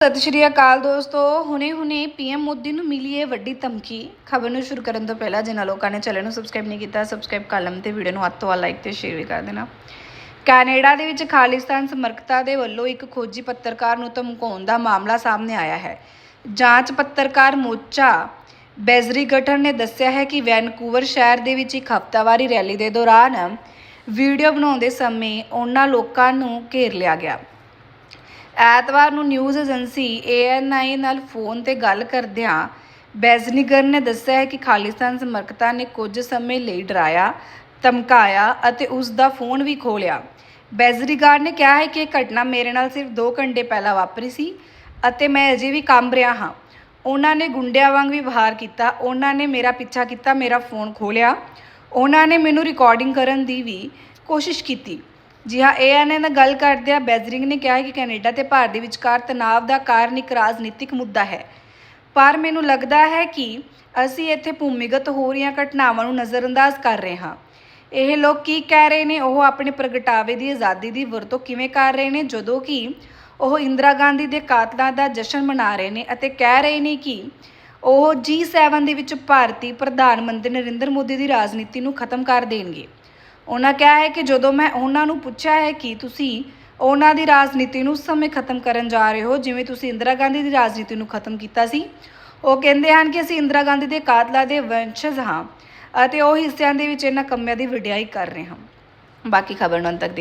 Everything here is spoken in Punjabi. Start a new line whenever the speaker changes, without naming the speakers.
ਸਤਿ ਸ਼੍ਰੀ ਅਕਾਲ ਦੋਸਤੋ, ਹੁਣੇ-ਹੁਣੇ ਪੀਐਮ ਮੋਦੀ ਨੂੰ ਮਿਲੀ ਹੈ ਵੱਡੀ ਧਮਕੀ। ਖਬਰ ਨੂੰ ਸ਼ੁਰੂ ਕਰਨ ਤੋਂ ਪਹਿਲਾਂ ਜਿਨ੍ਹਾਂ ਲੋਕਾਂ ਨੇ ਚੈਨਲ ਨੂੰ ਸਬਸਕ੍ਰਾਈਬ ਨਹੀਂ ਕੀਤਾ ਸਬਸਕ੍ਰਾਈਬ ਕਰ ਲਓ ਤੇ ਵੀਡੀਓ ਨੂੰ ਹੱਥ ਤੋਂ ਲਾਈਕ ਤੇ ਸ਼ੇਅਰ ਵੀ ਕਰ ਦੇਣਾ। ਕੈਨੇਡਾ ਦੇ ਵਿੱਚ ਖਾਲਿਸਤਾਨ ਸਮਰਥਕਾਂ ਦੇ ਵੱਲੋਂ ਇੱਕ ਖੋਜੀ ਪੱਤਰਕਾਰ ਨੂੰ ਧਮਕਾਉਣ ਦਾ ਮਾਮਲਾ ਸਾਹਮਣੇ ਆਇਆ ਹੈ। ਜਾਂਚ ਪੱਤਰਕਾਰ ਮੋਚਾ ਬੈਜ਼ਰੀ ਗਠਨ ਨੇ ਦੱਸਿਆ ਹੈ ਕਿ ਵੈਨਕੂਵਰ ਸ਼ਹਿਰ ਦੇ ਵਿੱਚ ਇੱਕ ਹਫ਼ਤਾਵਾਰੀ ਰੈਲੀ ਦੇ ਦੌਰਾਨ ਵੀਡੀਓ ਬਣਾਉਂਦੇ ਸਮੇਂ ਉਹਨਾਂ ਲੋਕਾਂ ਨੂੰ ਘੇਰ ਲਿਆ ਗਿਆ। ਐਤਵਾਰ ਨੂੰ ਨਿਊਜ਼ ਏਜੰਸੀ ANI ਨਾਲ ਫੋਨ ਤੇ ਗੱਲ ਕਰਦਿਆਂ ਬੈਜ਼ਨੀਗਰ ਨੇ ਦੱਸਿਆ ਹੈ ਕਿ ਖਾਲਿਸਤਾਨ ਸਮਰਕਤਾ ਨੇ ਕੁਝ ਸਮੇਂ ਲਈ ਡਰਾਇਆ, ਧਮਕਾਇਆ ਅਤੇ ਉਸ ਦਾ ਫੋਨ ਵੀ ਖੋਲਿਆ ਬੈਜ਼ਰੀਗਾਰ ਨੇ ਕਿਹਾ ਹੈ ਕਿ ਇਹ ਘਟਨਾ ਮੇਰੇ ਨਾਲ ਸਿਰਫ 2 ਘੰਟੇ ਪਹਿਲਾਂ ਵਾਪਰੀ ਸੀ ਅਤੇ ਮੈਂ ਅਜੇ ਵੀ ਕੰਬ ਰਿਹਾ ਹਾਂ। ਉਹਨਾਂ ਨੇ ਗੁੰਡਿਆਂ ਵਾਂਗ ਵਿਵਹਾਰ ਕੀਤਾ, ਉਹਨਾਂ ਨੇ ਮੇਰਾ ਪਿੱਛਾ ਕੀਤਾ, ਮੇਰਾ ਫੋਨ ਖੋਲਿਆ ਉਹਨਾਂ ਨੇ ਮੈਨੂੰ ਰਿਕਾਰਡਿੰਗ ਕਰਨ ਦੀ ਵੀ ਕੋਸ਼ਿਸ਼ ਕੀਤੀ। ਜੀ ਹਾਂ ਏਐਨਏ ਨਾਲ ਗੱਲ ਕਰਦਿਆਂ ਬੈਜ਼ਰਿੰਗ ਨੇ ਕਿਹਾ ਹੈ ਕਿ ਕੈਨੇਡਾ ਤੇ ਭਾਰਤ ਦੇ ਵਿਚਕਾਰ ਤਣਾਅ ਦਾ ਕਾਰਨ ਇੱਕ ਰਾਜਨੀਤਿਕ ਮੁੱਦਾ ਹੈ। ਪਰ ਮੈਨੂੰ ਲੱਗਦਾ ਹੈ ਕਿ ਅਸੀਂ ਇੱਥੇ ਭੂਮੀਗਤ ਹੋ ਰਹੀਆਂ ਘਟਨਾਵਾਂ ਨੂੰ ਨਜ਼ਰਅੰਦਾਜ਼ ਕਰ ਰਹੇ ਹਾਂ। ਇਹ ਲੋਕ ਕੀ ਕਹਿ ਰਹੇ ਨੇ? ਉਹ ਆਪਣੇ ਪ੍ਰਗਟਾਵੇ ਦੀ ਆਜ਼ਾਦੀ ਦੀ ਵਰਤੋਂ ਕਿਵੇਂ ਕਰ ਰਹੇ ਨੇ? ਜਦੋਂ ਕਿ ਉਹ ਇੰਦਰਾ ਗਾਂਧੀ ਦੇ ਕਾਤਲਾਂ ਦਾ ਜਸ਼ਨ ਮਨਾ ਰਹੇ ਨੇ ਅਤੇ ਕਹਿ ਰਹੇ ਨੇ ਕਿ ਉਹ G7 ਦੇ ਵਿੱਚ ਭਾਰਤੀ ਪ੍ਰਧਾਨ ਮੰਤਰੀ ਨਰਿੰਦਰ ਮੋਦੀ ਦੀ ਰਾਜਨੀਤੀ ਨੂੰ ਖਤਮ ਕਰ ਦੇਣਗੇ। ਉਹਨਾਂ ਕਿਹਾ ਹੈ ਕਿ ਜਦੋਂ ਮੈਂ ਉਹਨਾਂ ਨੂੰ ਪੁੱਛਿਆ ਹੈ ਕਿ ਤੁਸੀਂ ਉਹਨਾਂ ਦੀ ਰਾਜਨੀਤੀ ਨੂੰ ਸਮੇਂ ਖਤਮ ਕਰਨ ਜਾ ਰਹੇ ਹੋ, ਜਿਵੇਂ ਤੁਸੀਂ ਇੰਦਰਾ ਗਾਂਧੀ ਦੀ ਰਾਜਨੀਤੀ ਨੂੰ ਖਤਮ ਕੀਤਾ ਸੀ, ਉਹ ਕਹਿੰਦੇ ਹਨ ਕਿ ਅਸੀਂ ਇੰਦਰਾ ਗਾਂਧੀ ਦੇ ਕਾਤਲਾਂ ਦੇ ਵੰਸ਼ਜ ਹਾਂ ਅਤੇ ਉਹ ਹਿੱਸਿਆਂ ਦੇ ਵਿੱਚ ਇਹਨਾਂ ਕੰਮਾਂ ਦੀ ਵਡਿਆਈ ਕਰ ਰਹੇ ਹਾਂ। ਬਾਕੀ ਖਬਰ ਨੂੰ ਅੰਤ ਤੱਕ